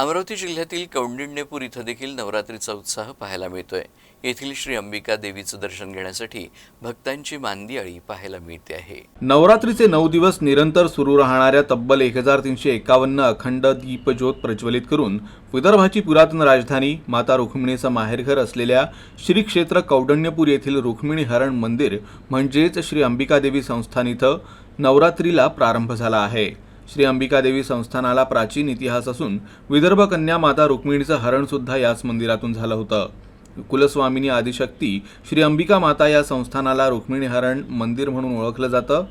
अमरावती जिल्ह्यातील कौंडिण्यपूर इथं देखील नवरात्रीचा उत्साह पाहायला मिळतोय. येथील श्री अंबिका देवीचं दर्शन घेण्यासाठी भक्तांची मांदियाळी पाहायला मिळते आहे. नवरात्रीचे नऊ दिवस निरंतर सुरू राहणाऱ्या तब्बल एक हजार तीनशे एकावन्न अखंड दीपज्योत प्रज्वलित करून विदर्भाची पुरातन राजधानी माता रुक्मिणीचं माहेरघर असलेल्या श्री क्षेत्र कौंडण्यपूर येथील रुक्मिणी हरण मंदिर म्हणजेच श्री अंबिका देवी संस्थान इथं नवरात्रीला प्रारंभ झाला आहे. श्री अंबिकादेवी संस्थानाला प्राचीन इतिहास असून विदर्भ कन्या माता रुक्मिणीचं हरणसुद्धा याच मंदिरातून झालं होतं. कुलस्वामिनी आदिशक्ती श्री अंबिका माता या संस्थानाला रुक्मिणी हरण मंदिर म्हणून ओळखलं जातं.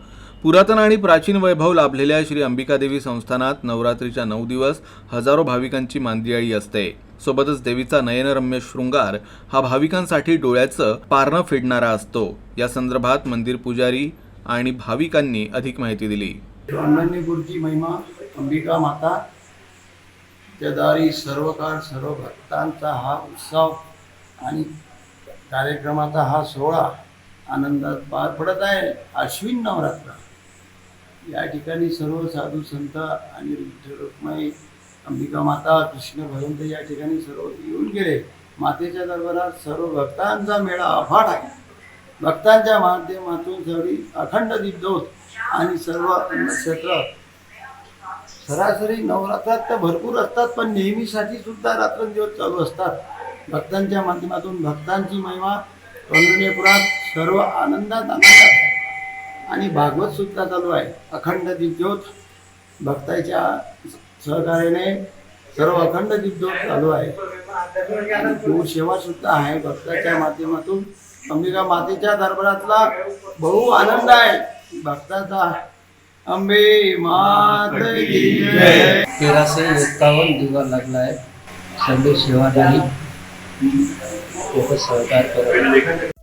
पुरातन आणि प्राचीन वैभव लाभलेल्या श्री अंबिकादेवी संस्थानात नवरात्रीच्या नऊ दिवस हजारो भाविकांची मांदियाळी असते. सोबतच देवीचा नयनरम्य शृंगार हा भाविकांसाठी डोळ्याचं पारणं फेडणारा असतो. या संदर्भात मंदिर पुजारी आणि भाविकांनी अधिक माहिती दिली. अंगणीपूरची महिमा अंबिका माता त्याद्वारे सर्व काळ सर्व भक्तांचा हा उत्सव आणि कार्यक्रमाचा हा सोहळा आनंदात पार पडत आहे. अश्विन नवरात्र. या ठिकाणी सर्व साधू संत आणि विठ्ठल अंबिका माता कृष्ण भगवंत या ठिकाणी सर्व येऊन गेले. मातेच्या दरबारात सर्व भक्तांचा मेळा अफाट आहे. भक्तांच्या माध्यमातून सगळी अखंड दीपदोत आणि सर्व क्षेत्र सरासरी नवरात्रात तर भरपूर असतात पण नेहमीसाठी सुद्धा रात्रंदिवस चालू असतात. भक्तांच्या माध्यमातून भक्तांची महिमा कौंडण्यपुरात सर्व आनंदात आनंदात आणि भागवत सुद्धा चालू आहे. अखंड दिग्ज्योत भक्ताच्या सहकार्याने सर्व अखंड दिग्ज्योत चालू आहे. आणि सेवा सुद्धा आहे. भक्ताच्या माध्यमातून अंबिका मातेच्या दरबारातला बहु आनंद आहे. भागता था अंबे तेराशे एक्कावन्न दिवा लागला है संदेश सेवा खूपच हम्म. सरकार करत